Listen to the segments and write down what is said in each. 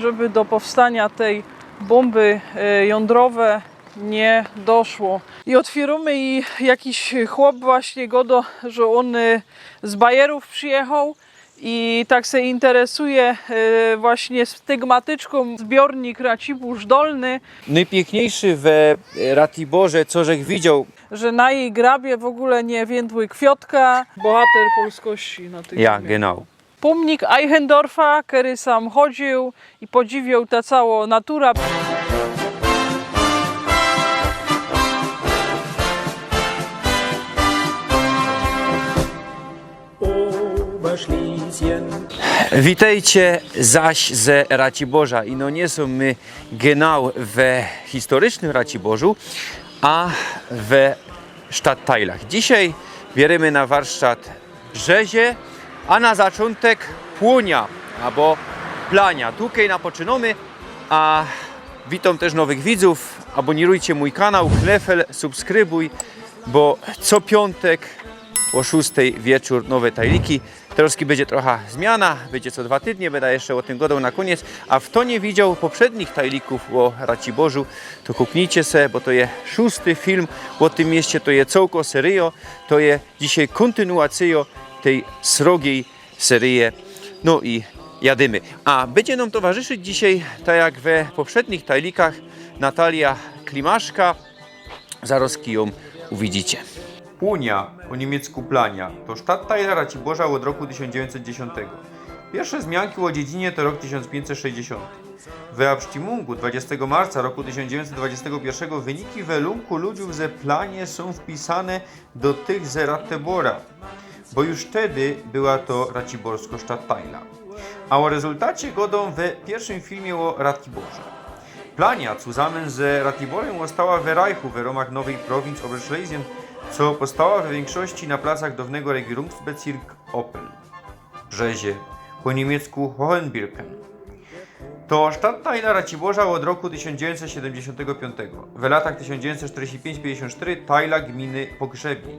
żeby do powstania tej bomby e, jądrowe nie doszło. I otwieramy i jakiś chłop właśnie godo, że on e, z Bajerów przyjechał i tak się interesuje e, właśnie stygmatyczką zbiornik Racibórz Dolny, Najpiękniejszy we Ratiborze, co żech widział, że na jej grabie w ogóle nie więdły kwiotka, bohater polskości na tej ja, genau. Pomnik Eichendorfa, który sam chodził i podziwiał ta cała natura. Witajcie zaś ze Raciborza. I no nie są my genau we historycznym Raciborzu, a we Stadtteilach. Dzisiaj bierzemy na warsztat Brzezie, a na zaczątek Płonia, albo Plania. Tutaj napoczynamy, a witam też nowych widzów. Abonirujcie mój kanał, Klefel, subskrybuj, bo co piątek o 6 wieczór nowe tajliki. Troszkę będzie trochę zmiana, będzie co dwa tygodnie, będę jeszcze o tym gadał na koniec. A w to nie widział poprzednich tajlików o Raciborzu, to kuknijcie se, bo to jest szósty film o tym mieście, to jest całko serio, to jest dzisiaj kontynuacja tej srogiej serii. No i jadymy. A będzie nam towarzyszyć dzisiaj, tak jak we poprzednich tajlikach, Natalia Klimaszka. Zaraz ją uwidzicie. Płonia, po niemiecku Plania, to Stadtteil Raciborza od roku 1910. Pierwsze wzmianki o dziedzinie to rok 1560. W Abstimmung 20 marca roku 1921 wyniki welunku ludziów ze Planie są wpisane do tych ze Ratibora, bo już wtedy była to Raciborsko Stadtteila. A o rezultacie godą we pierwszym filmie o Ratiborze. Plania zusammen z Ratiborem została w Reichu w ramach nowej prowincji Oberschlesien, co powstała w większości na placach dawnego Regierungsbezirk Opel. Brzezie, po niemiecku Hohenbirken. To Stadtteil Raciborza od roku 1975. W latach 1945-54 tajla gminy Pogrzebień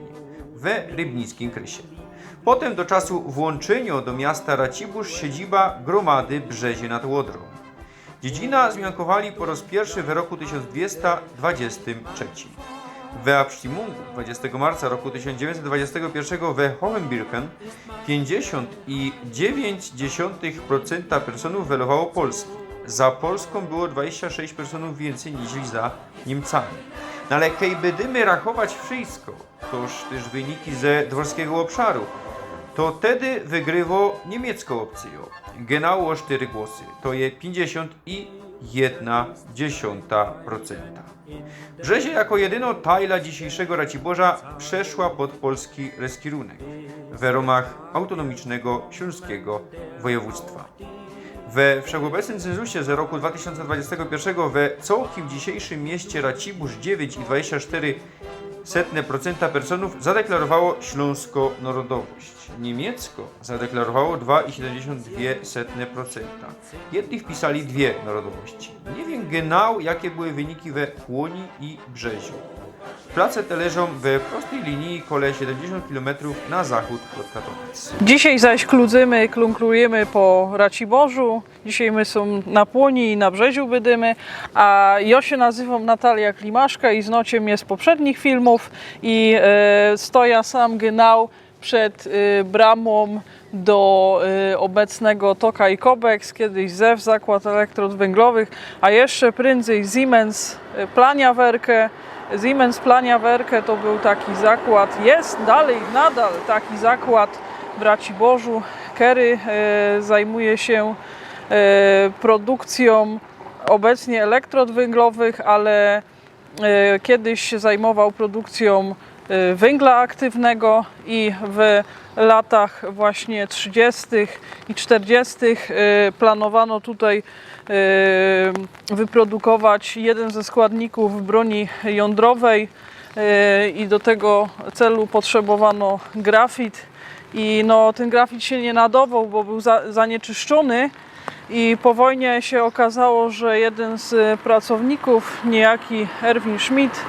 we Rybnickim Krysie. Potem do czasu włączenia do miasta Racibórz siedziba gromady Brzezie nad Łodrą. Dziedzina zmiankowali po raz pierwszy w roku 1223. W Abstimmungu 20 marca roku 1921 we Hohenbirken 50,9% personów welowało Polski. Za Polską było 26 personów więcej niż za Niemcami. No ale kiedy będziemy rachować wszystko, toż też wyniki ze dworskiego obszaru, to wtedy wygrywo niemiecką opcję. Genau o 4 głosy. To je 51,1%. Brzezie jako jedyno tajla dzisiejszego Raciborza przeszła pod polski reskirunek w ramach autonomicznego śląskiego województwa. We wszechobecnym cenzusie z roku 2021 we całkiem dzisiejszym mieście Racibórz 9,24% personów zadeklarowało śląską narodowość. Niemiecko zadeklarowało 2,72%. Jedni wpisali dwie narodowości. Nie wiem genau jakie były wyniki we Płoni i Brzeziu. Place te leżą we prostej linii kole 70 km na zachód od Katowic. Dzisiaj zaś kludzymy, klunkrujemy po Raciborzu. Dzisiaj my są na Płoni i na Brzeziu bydymy, a ja się nazywam Natalia Klimaszka i znociem jest poprzednich filmów i e, stoję sam genau przed e, bramą do e, obecnego Toka i Kobex, kiedyś ZEW, Zakład Elektrod Węglowych, a jeszcze prędzej Siemens e, Siemens Planiawerke to był taki zakład, jest dalej, nadal taki zakład w Raciborzu. Kerry e, zajmuje się e, produkcją obecnie elektrod węglowych, ale e, kiedyś się zajmował produkcją węgla aktywnego i w latach właśnie 30. i 40. e, planowano tutaj e, wyprodukować jeden ze składników broni jądrowej e, i do tego celu potrzebowano grafit i no, ten grafit się nie nadawał, bo był za, zanieczyszczony i po wojnie się okazało, że jeden z pracowników, niejaki Erwin Schmidt,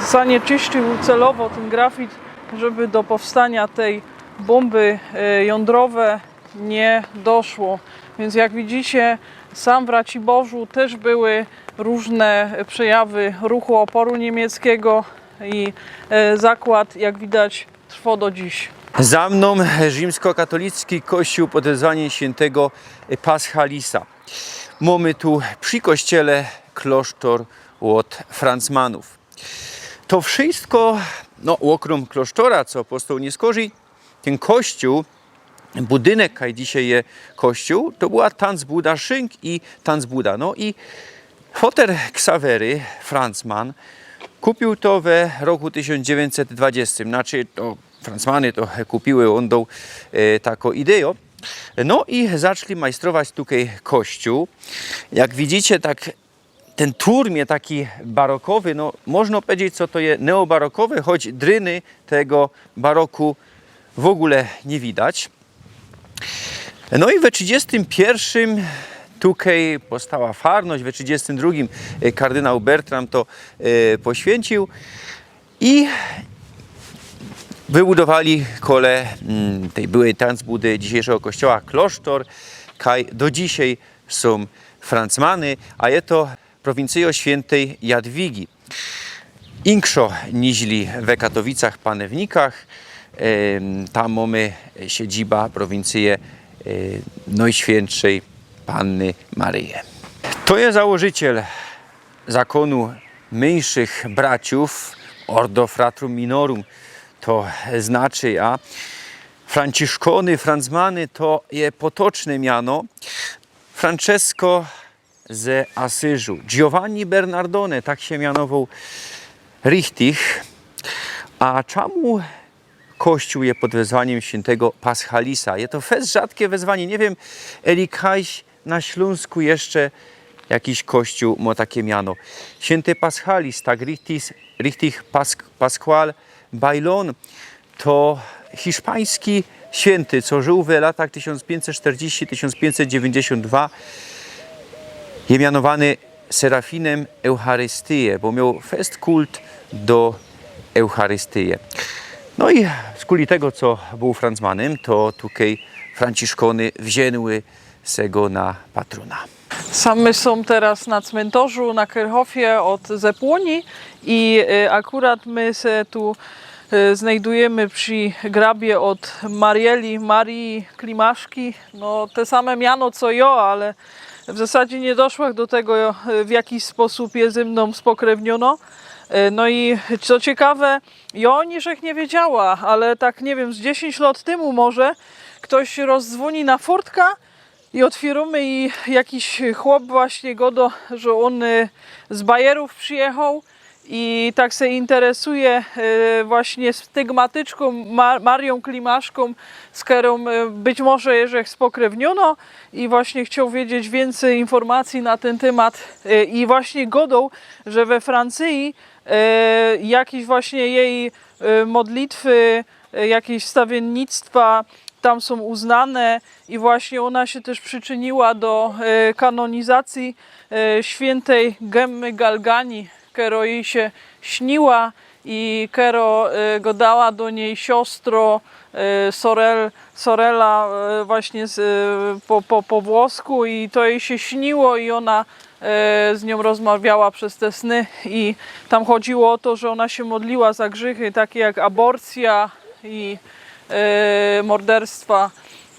zanieczyścił celowo ten grafit, żeby do powstania tej bomby e, jądrowe nie doszło. Więc jak widzicie, sam w Raciborzu też były różne przejawy ruchu oporu niemieckiego i e, zakład, jak widać, trwa do dziś. Za mną rzymskokatolicki kościół pod wezwaniem świętego Paschalisa. Mamy tu przy kościele klasztor od Francmanów. To wszystko, no okrom klasztora, co apostoł nie skorzy, kościół, budynek, kaj dzisiaj jest kościół, to była Tanzbuda Szynk i Tanzbuda. No i Foter Ksawery, Francman, kupił to we roku 1920. Znaczy, to Francmany to kupiły, on dał e, taką ideę. No i zaczęli majstrować tutaj kościół. Jak widzicie, tak ten turmie taki barokowy, no można powiedzieć, co to jest neobarokowe, choć dryny tego baroku w ogóle nie widać. No i we 31 tutaj powstała farność, we 32 e, kardynał Bertram to e, poświęcił i wybudowali kole mm, tej byłej Tanzbudy dzisiejszego kościoła klasztor, kaj do dzisiaj są Francmany, a jest to prowincjo świętej Jadwigi. Inkszo niźli we Katowicach, Panewnikach. Tam mamy siedziba prowincję e, Najświętszej Panny Maryję. To jest założyciel zakonu mniejszych braciów, Ordo Fratrum Minorum, to znaczy, a Franciszkony, Francmany to je potoczne miano. Francesco z Asyżu, Giovanni Bernardone, tak się mianował Richtich. A czemu Kościół jest pod wezwaniem świętego Paschalisa? Jest to fest rzadkie wezwanie. Nie wiem, Elikajś na Śląsku jeszcze jakiś kościół ma takie miano. Święty Paschalis, tak Richtig, Richtig Pas, Pascual Bailon, to hiszpański święty, co żył w latach 1540-1592 je mianowany Serafinem Eucharystyję, bo miał fest kult do Eucharystyję. No i z kuli tego, co był Francmanem, to tutaj Franciszkony wzięły sego na patrona. Same są teraz na cmentarzu na Kerhofie od Zepłoni i e, akurat my się tu e, znajdujemy przy grabie od Marieli, Marii Klimaszki. No te same miano co ja, ale w zasadzie nie doszłam do tego, e, w jaki sposób je ze mną spokrewniono. E, No i co ciekawe, ja o niczych nie wiedziała, ale tak nie wiem, z 10 lat temu może ktoś rozdzwoni na furtka i otwieramy i jakiś chłop właśnie godo, że on y, z Bajerów przyjechał i tak się interesuje y, właśnie stygmatyczką Mar- Marią Klimaszką, z którą być może jeżeli spokrewniono i właśnie chciał wiedzieć więcej informacji na ten temat i właśnie godą, że we Francji jakieś właśnie jej y, modlitwy, y, jakieś stawiennictwa tam są uznane i właśnie ona się też przyczyniła do e, kanonizacji e, świętej Gemmy Galgani, kero jej się śniła i kero e, go dała do niej siostro e, Sorel, Sorela e, właśnie z, e, po, po, po włosku i to jej się śniło i ona e, z nią rozmawiała przez te sny i tam chodziło o to, że ona się modliła za grzechy takie jak aborcja i e, morderstwa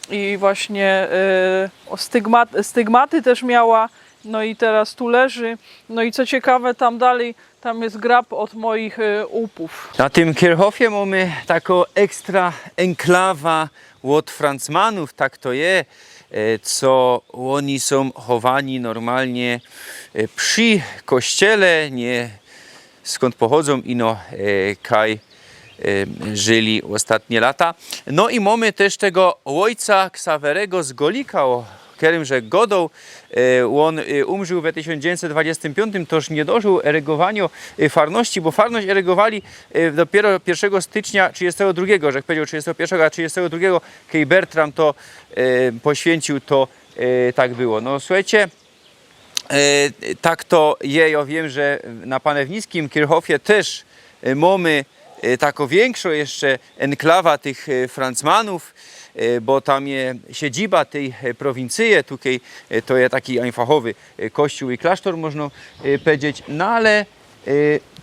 i właśnie e, o stygmat, stygmaty też miała. No i teraz tu leży. No i co ciekawe, tam dalej, tam jest grab od moich e, upów. Na tym Kierhofie mamy taką ekstra enklawa od tak to jest, e, co oni są chowani normalnie e, przy kościele, nie skąd pochodzą ino e, kaj e, żyli ostatnie lata. No i mamy też tego ojca Ksawerego z Golika, którym że godą. E, On e, umrzył w 1925, toż nie dożył erygowaniu e, farności, bo farność erygowali e, dopiero 1 stycznia 32, że powiedział 31, a 32 kiedy Bertram to poświęcił, to tak było. No słuchajcie, tak to je, ja wiem, że na Panewnickim Kirchhoffie też mamy e, tako większo jeszcze enklawa tych e, Francmanów, e, bo tam je siedziba tej prowincji, tutaj to jest taki einfachowy kościół i klasztor, można powiedzieć, no ale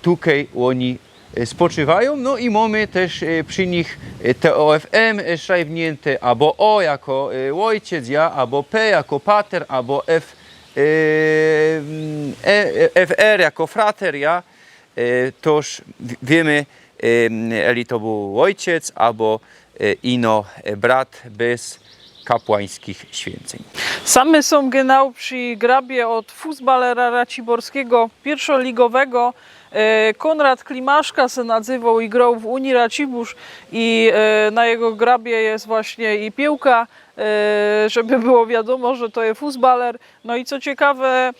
tutaj oni spoczywają, no i mamy też przy nich TOFM e, szajbnięte, albo O jako ojciec, ja, albo P jako pater, albo F, e, FR jako frater, Toż wiemy, eli to był ojciec, albo e, ino brat bez kapłańskich święceń. Samy są genau przy grabie od fuzbalera raciborskiego, pierwszoligowego. E, Konrad Klimaszka se nazywał i grał w Unii Racibórz i e, na jego grabie jest właśnie i piłka, żeby było wiadomo, że to jest fuzbaler. No i co ciekawe,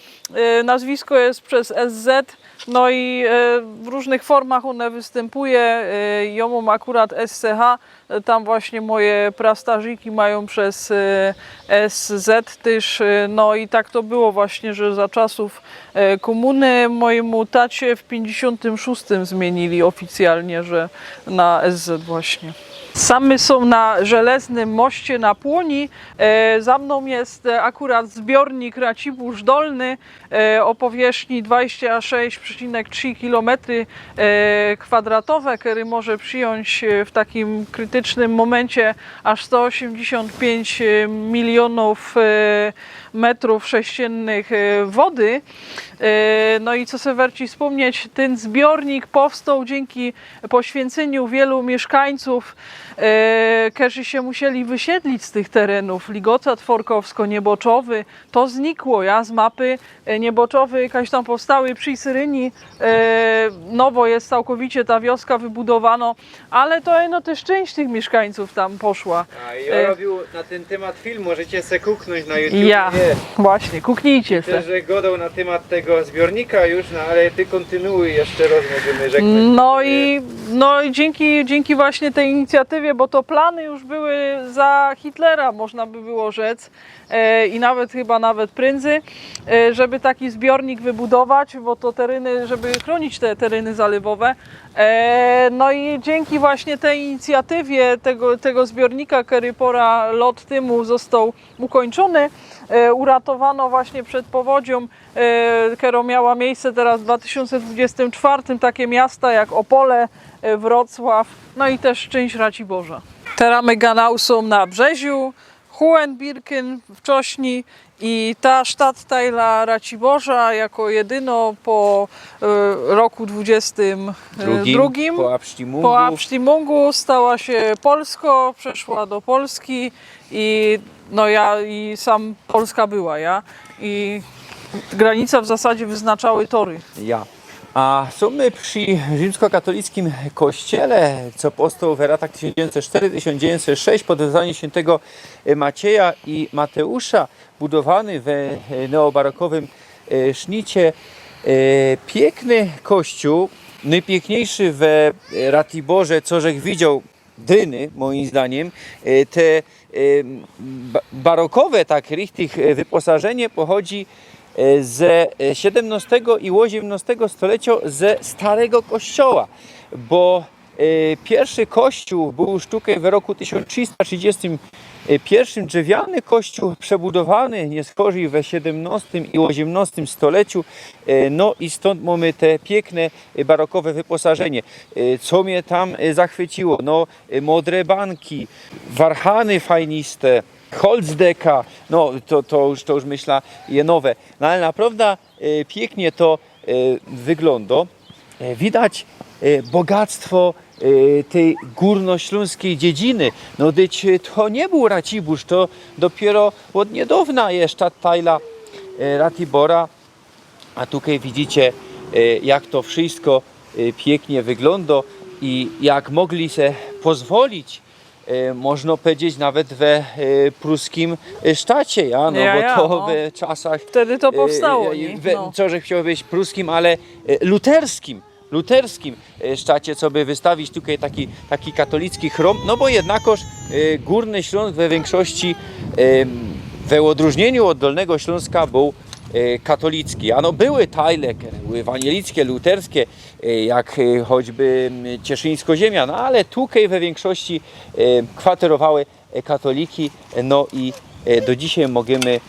nazwisko jest przez SZ, no i e, w różnych formach one występuje. E, Ja mam akurat SCH, tam właśnie moje prastarziki mają przez e, SZ też. e, No i tak to było właśnie, że za czasów e, komuny mojemu tacie w 56 zmienili oficjalnie, że na SZ właśnie. Samy są na żeleznym moście na Płoni. E, za mną jest akurat zbiornik Racibórz Dolny e, o powierzchni 26,3 km e, kwadratowe, który może przyjąć e, w takim krytycznym momencie aż 185 milionów e, metrów sześciennych e, wody. E, No i co se warci wspomnieć, ten zbiornik powstał dzięki poświęceniu wielu mieszkańców, e, którzy się musieli wysiedlić z tych terenów. Ligota Tworkowsko-Nieboczowy, to znikło, ja, z mapy Nieboczowy, jakaś tam powstały przy Syryni, nowo jest całkowicie ta wioska wybudowano, ale to no też część tych mieszkańców tam poszła. A ja robił na ten temat film, możecie se kuknąć na YouTube. Ja, Właśnie, kuknijcie se. Też że godał na temat tego zbiornika już, no ale ty kontynuuj jeszcze żegnać. No i, no i dzięki, dzięki właśnie tej inicjatywie, bo to plany już były za Hitlera, można by było rzec, e, i nawet chyba nawet prędzej, e, żeby taki zbiornik wybudować, bo to tereny, żeby chronić te tereny zalywowe. E, no i dzięki właśnie tej inicjatywie tego, tego zbiornika, który pora lot temu został ukończony, uratowano właśnie przed powodzią, e, która miała miejsce teraz w 2024, takie miasta jak Opole, e, Wrocław, no i też część Raciborza. Teramy Ganał są na Brzeziu, Hohenbirken w Czośni i ta Stadtteila Raciborza jako jedyno po e, roku 22 po Abstimmungu stała się Polsko, przeszła do Polski i no ja i sam Polska była, ja i granica w zasadzie wyznaczały tory. Ja. A są my przy rzymskokatolickim kościele, co powstał w latach 1904-1906 pod wezwaniem świętego Macieja i Mateusza, budowany w neobarokowym e, sznicie. E, Piękny kościół, najpiękniejszy w Ratiborze, co żech widział dyny, moim zdaniem. E, Te e, ba- barokowe, tak, richtig e, wyposażenie pochodzi ze XVII i XVIII stulecia ze Starego Kościoła, bo pierwszy kościół był sztukę w roku 1331, drzewiany kościół przebudowany nie stworzył we XVII i XVIII stuleciu, e, no i stąd mamy te piękne e, barokowe wyposażenie. E, Co mnie tam e, zachwyciło? No, e, modre banki, warhany fajniste, Holzdeka, no to, to, już, to już myślę je nowe. No ale naprawdę e, pięknie to e, wygląda. E, Widać e, bogactwo e, tej górnośląskiej dziedziny. No dyć e, to nie był Racibórz, to dopiero od niedawna jest Tajla Ratibora. A tutaj widzicie, e, jak to wszystko e, pięknie wygląda i jak mogli se pozwolić, e, można powiedzieć, nawet we e, pruskim e, sztacie, ja? No, Ja, bo ja, to no. w czasach Wtedy to powstało, e, nie? we- No. co że chciał być pruskim, ale e, luterskim. Luterskim e, sztacie, co by wystawić tutaj taki, taki katolicki chrom, no bo jednakoż e, Górny Śląsk we większości, e, we odróżnieniu od Dolnego Śląska był katolickie. Ano były tajle, ewangelickie, luterskie, jak choćby Cieszyńsko-Ziemia, no ale tutaj we większości kwaterowały katoliki, no i do dzisiaj możemy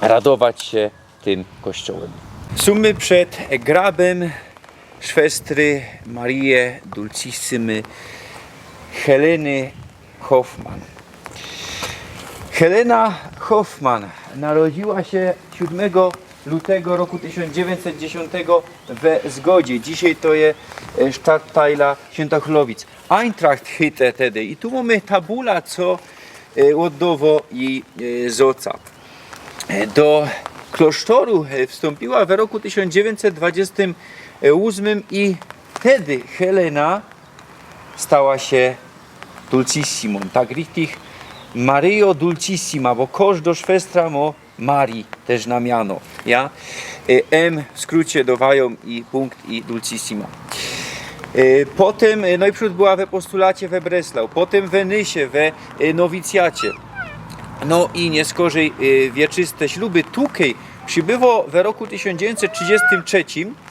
radować się tym kościołem. Sumy przed grabem szwestry Marie Dulcissimy Heleny Hoffman. Helena Hoffman narodziła się 7 lutego roku 1910 we Zgodzie. Dzisiaj to jest e, Stadtteila Świętochlowic. Eintracht hite wtedy. I tu mamy tabula, co e, oddowo i e, zoca. Do klasztoru wstąpiła w roku 1928 i wtedy Helena stała się Dulcissimą. Tak richtig Mario Dulcissima, bo kosz do szwestra mo Marii też na miano. Ja? E, M w skrócie dowają i punkt i Dulcissima. E, Potem e, najpierw była we postulacie we Breslau, potem w Nysie, we nowicjacie. No i nie skorzej e, wieczyste śluby. Tukej przybyło w roku 1933, e,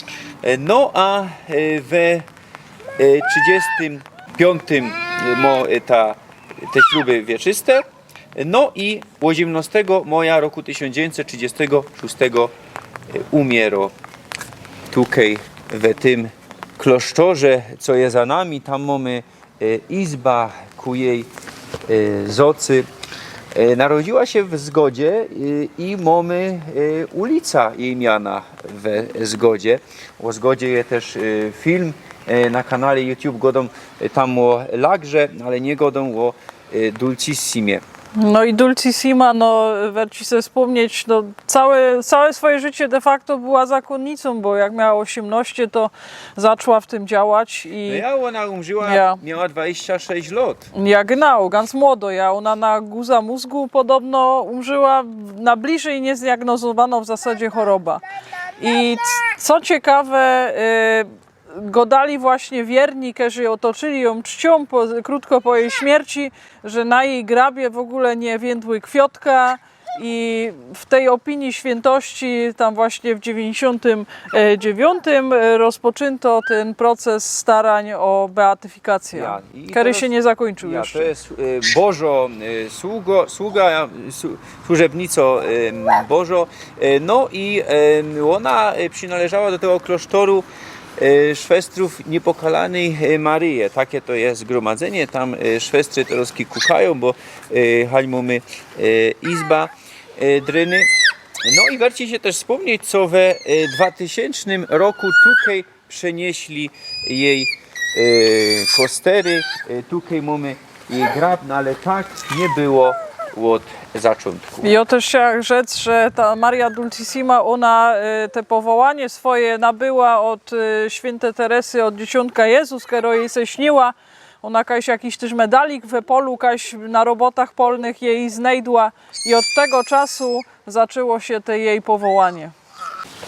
no a e, e, 35 mo e, ta, te śluby wieczyste. No i 18 maja roku 1936 e, umiero tutaj w tym klasztorze, co jest za nami. Tam mamy e, izba ku jej e, zocy. E, Narodziła się w Zgodzie e, i mamy e, ulica jej miana w Zgodzie. O Zgodzie jest też film na kanale YouTube godą tam o Lagrze, ale nie godą o Dulcissimie. No i Dulcissima, no warto sobie wspomnieć, no całe, całe swoje życie de facto była zakonnicą, bo jak miała 18, to zaczęła w tym działać No i ja ona umrzyła, Ja. miała 26 lat. ja genau, ganz młodo, ja ona na guza mózgu podobno umrzyła, na bliżej niezdiagnozowano w zasadzie choroba. I co ciekawe, y, go dali właśnie wierni, którzy otoczyli ją czcią po, krótko po jej śmierci, że na jej grabie w ogóle nie więdły kwiotka i w tej opinii świętości tam właśnie w 99 rozpoczęto ten proces starań o beatyfikację, Ja. Który się nie zakończył Ja, jeszcze. to jest e, Bożo, e, sługo, sługa, służebnico e, Bożo. E, No i e, ona e, przynależała do tego klasztoru e, szwestrów niepokalanej e, Maryi. Takie to jest zgromadzenie. Tam e, szwestry troszkę kuchają, bo e, halmomy e, izba e, dryny. No i warto się też wspomnieć, co we e, 2000 roku tutaj przenieśli jej e, kostery. E, Tutaj mamy jej grab, no ale tak nie było od zaczątku. I też chciałam rzec, że ta Maria Dulcissima, ona y, te powołanie swoje nabyła od y, świętej Teresy, od dzieciątka Jezus, która jej se śniła. Ona kaś jakiś też medalik we polu, kaś na robotach polnych jej znajdła i od tego czasu zaczęło się te jej powołanie.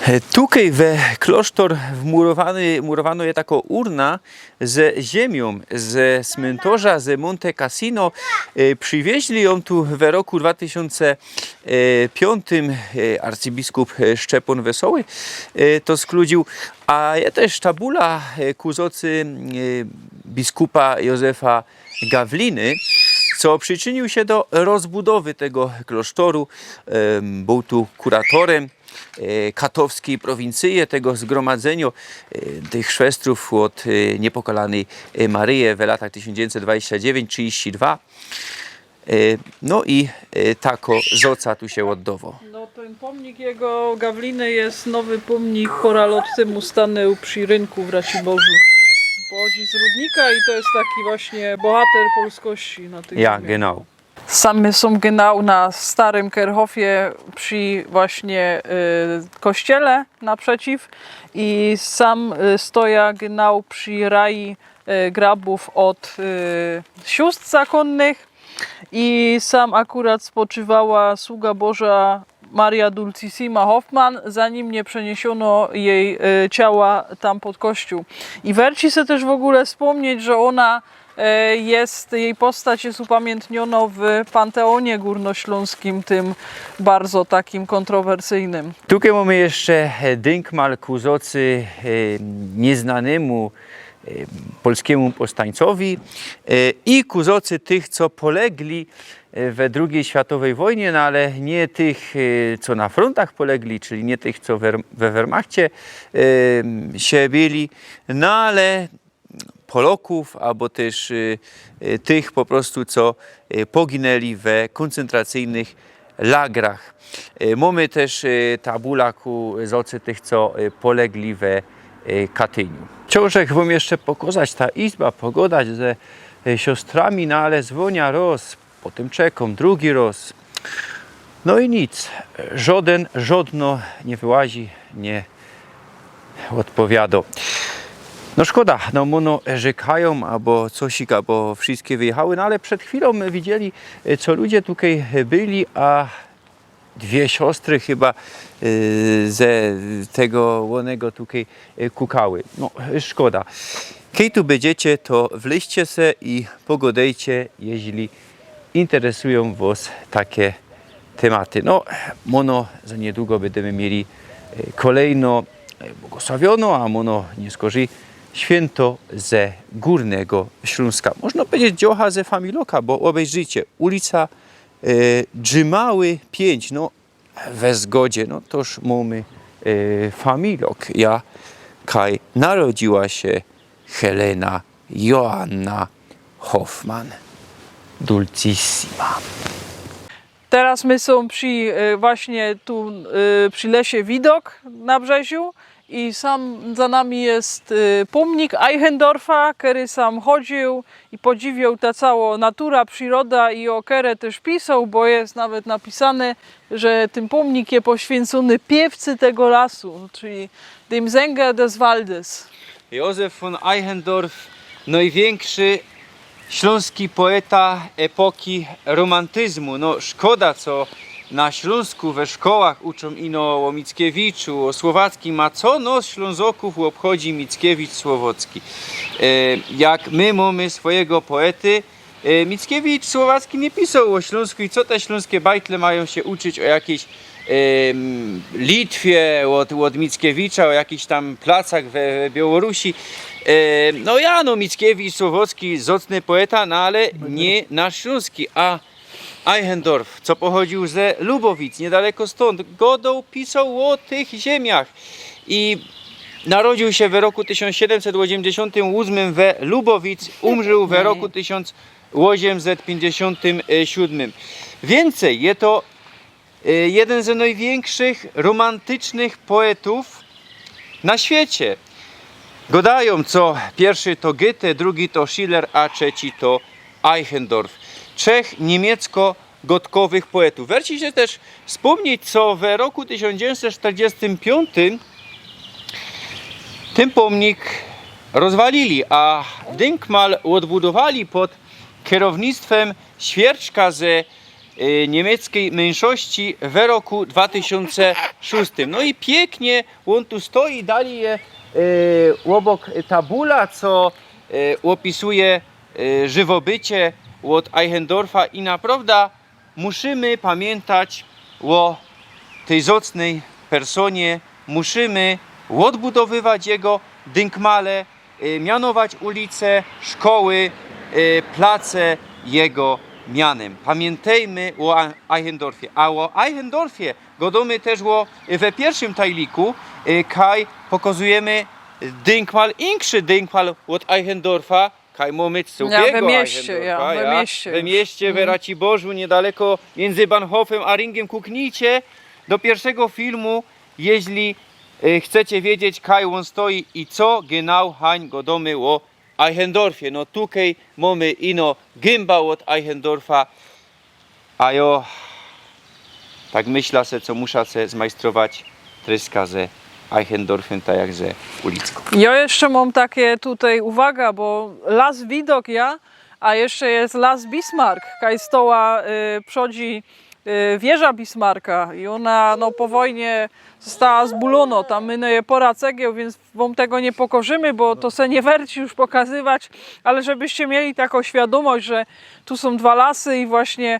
E, Tutaj we klasztor wmurowany, murowano je taką urna ze ziemią ze cmentarza ze Monte Cassino. E, Przywieźli ją tu w roku 2005 e, arcybiskup Szczepon Wesoły to skludził, a je też tabula kuzocy biskupa Józefa Gawliny, co przyczynił się do rozbudowy tego klasztoru. Był tu kuratorem katowskiej prowincji, tego zgromadzenia e, tych szwestrów od e, niepokalanej e, Maryi w latach 1929-32. E, No i e, tako zoca tu się oddało. No ten pomnik jego Gawliny jest nowy pomnik poralot temu stanął przy rynku w Raciborzu. Pochodzi z Rudnika i to jest taki właśnie bohater polskości na tych Ja, ziemiach. genau. Same są genau na starym Kerhofie przy właśnie y, kościele naprzeciw i sam y, stoja genau przy rai y, grabów od y, sióstr zakonnych i sam akurat spoczywała sługa Boża Maria Dulcissima Hoffman, zanim nie przeniesiono jej e, ciała tam pod kościół. I werci się też w ogóle wspomnieć, że ona jest, jej postać jest upamiętniona w Panteonie Górnośląskim, tym bardzo takim kontrowersyjnym. Tutaj mamy jeszcze e, dynkmal ku zocy e, nieznanemu e, polskiemu powstańcowi e, i ku zocy tych, co polegli e, we II światowej wojnie, no ale nie tych, e, co na frontach polegli, czyli nie tych, co we Wehrmachcie e, się byli, no ale Polaków, albo też y, y, tych po prostu, co y, poginęli we koncentracyjnych lagrach. Mamy też y, tabula ku zocy tych, co polegli we Katyniu. Ciążek wam jeszcze pokazać ta izba, pogadać ze siostrami, no ale dzwonia roz, potem czekam, drugi roz. No i nic, żaden, żadno nie wyłazi, nie odpowiada. No szkoda, no mono rzekają albo coś, albo wszystkie wyjechały, no ale przed chwilą widzieli, co ludzie tutaj byli, a dwie siostry chyba e, ze tego łonego tutaj e, kukały. No szkoda. Kiedy tu będziecie, to wleźcie se i pogodejcie, jeśli interesują Was takie tematy. No, mono za niedługo będziemy mieli e, kolejno błogosławiono, a mono nie skorzy święto ze Górnego Śląska. Można powiedzieć dziocha ze Familoka, bo obejrzyjcie, ulica e, Dżymały 5, no we zgodzie, no toż mamy e, Familok. Ja, kaj narodziła się Helena Joanna Hoffman. Dulcissima. Teraz my są przy e, właśnie tu e, przy lesie widok na Brzeziu i sam za nami jest e, pomnik Eichendorfa, który sam chodził i podziwiał ta cała natura, przyroda i o kerę też pisał, bo jest nawet napisane, że ten pomnik jest poświęcony piewcy tego lasu, czyli dem Sänger des Waldes. Józef von Eichendorff, największy śląski poeta epoki romantyzmu. No szkoda, co na Śląsku we szkołach uczą ino o Mickiewiczu, o Słowackim, a co no z Ślązoków obchodzi Mickiewicz Słowocki. E, jak my mamy swojego poety, e, Mickiewicz Słowacki nie pisał o Śląsku i co te śląskie bajtle mają się uczyć o jakiejś Litwie, od, od Mickiewicza, o jakichś tam placach we Białorusi. E, no ja, no Mickiewicz, Słowocki, zacny poeta, no ale nie nasz śląski, a Eichendorff, co pochodził ze Lubowic, niedaleko stąd, godą pisał o tych ziemiach i narodził się w roku 1788 we Lubowic, umrzył w roku 1857. Więcej, jest to e, jeden ze największych romantycznych poetów na świecie. Godają, co pierwszy to Goethe, drugi to Schiller, a trzeci to Eichendorff. Trzech niemiecko-gotkowych poetów. Werci się też wspomnieć, co w roku 1945 ten pomnik rozwalili, a Dynkmal odbudowali pod kierownictwem Świerczka ze y, niemieckiej mniejszości w roku 2006. No i pięknie on tu stoi, dali je y, obok tabula, co y, opisuje żywobycie od Eichendorfa i naprawdę musimy pamiętać o tej zacnej personie, musimy odbudowywać jego dynkmale, y, mianować ulice, szkoły, y, place jego mianem. Pamiętajmy o Eichendorfie. A o Eichendorfie godomy też o, we pierwszym tajliku, y, kaj pokazujemy dynkmal, inszy dynkmal od Eichendorfa, kaj mamy cukiego Ja, we mieście, ja, we mieście we już. mieście, w Raciborzu, niedaleko między Bahnhofem a Ringiem. Kuknijcie do pierwszego filmu, jeśli e, chcecie wiedzieć, kaj on stoi i co genau hań godomy o Eichendorfie. No tutaj mamy ino gimba od Eichendorfa, a jo tak myślę se, co muszę se zmajstrować tryska ze Eichendorfem, tak jak ze ulicką. Ja jeszcze mam takie tutaj uwaga, bo las widok ja, a jeszcze jest las Bismarck, kaj stoła y, przodzi y, wieża Bismarcka i ona no, po wojnie została zbulona, tam myne pora cegieł, więc wam tego nie pokorzymy, bo to se nie werci już pokazywać, ale żebyście mieli taką świadomość, że tu są dwa lasy i właśnie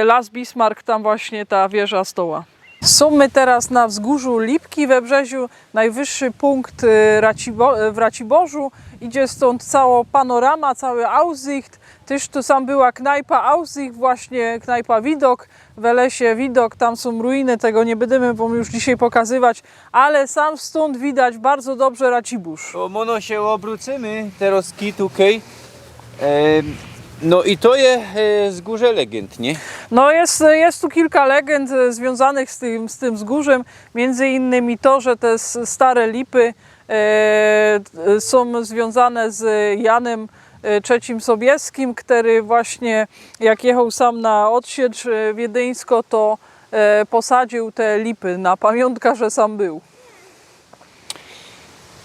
y, las Bismarck, tam właśnie ta wieża stoła. Są teraz na wzgórzu Lipki we Brzeziu, najwyższy punkt y, Racibo, w Raciborzu. Idzie stąd cała panorama, cały Aussicht. Też tu sam była knajpa Aussicht, właśnie knajpa Widok. W lesie Widok, tam są ruiny, tego nie będziemy wam już dzisiaj pokazywać, ale sam stąd widać bardzo dobrze Racibórz. Mono się obrócimy teraz kitukej. No i to jest e, z górze legend, nie? No jest, jest tu kilka legend e, związanych z tym, z tym wzgórzem, między innymi to, że te stare lipy e, e, są związane z Janem e, III Sobieskim, który właśnie jak jechał sam na odsiecz e, wiedeńsko, to e, posadził te lipy na pamiątkę, że sam był.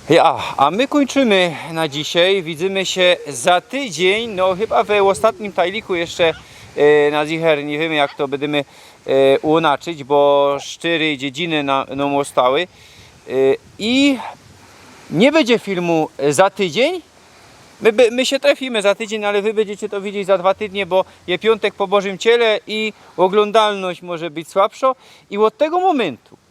Ja, a my kończymy na dzisiaj. Widzimy się za tydzień. No chyba w ostatnim tajliku jeszcze e, na zicher nie wiemy jak to będziemy e, uonaczyć, bo cztery dziedziny na, nam zostały. E, I nie będzie filmu za tydzień. My, my się trafimy za tydzień, ale wy będziecie to widzieć za dwa tygodnie, bo je piątek po Bożym Ciele i oglądalność może być słabsza. I od tego momentu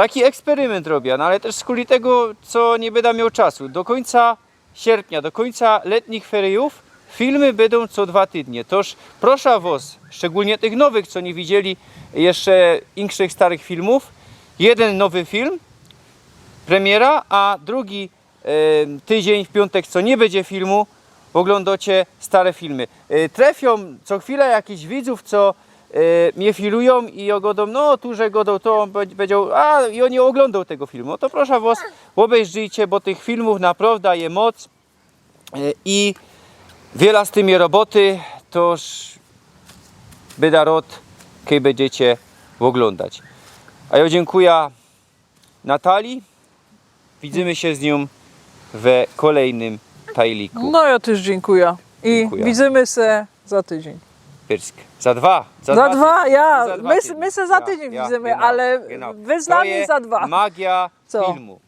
taki eksperyment robię, no ale też z kuli tego, co nie będę miał czasu. Do końca sierpnia, do końca letnich feriów filmy będą co dwa tygodnie. Toż proszę was, szczególnie tych nowych, co nie widzieli jeszcze inkszych starych filmów, jeden nowy film, premiera, a drugi e, tydzień w piątek, co nie będzie filmu, oglądacie stare filmy. E, trafią co chwilę jakichś widzów, co mnie filują i ogodą, no tu, że godą, to on będzie- powiedział, a i oni oglądał tego filmu. No to proszę was, obejrzyjcie, bo tych filmów naprawdę je moc e, i wiele z tymi roboty, toż byda rod, kiedy będziecie oglądać. A ja dziękuję Natalii. Widzimy się z nią w kolejnym tajliku. No ja też dziękuję i Dziękuję. widzimy się za tydzień. Za dwa. Za, ty- dwa, ja. za dwa my, my se za Ja, tydzień ja, widzimy, genau, ale genau. wy z nami za dwa. Magia Co? filmu.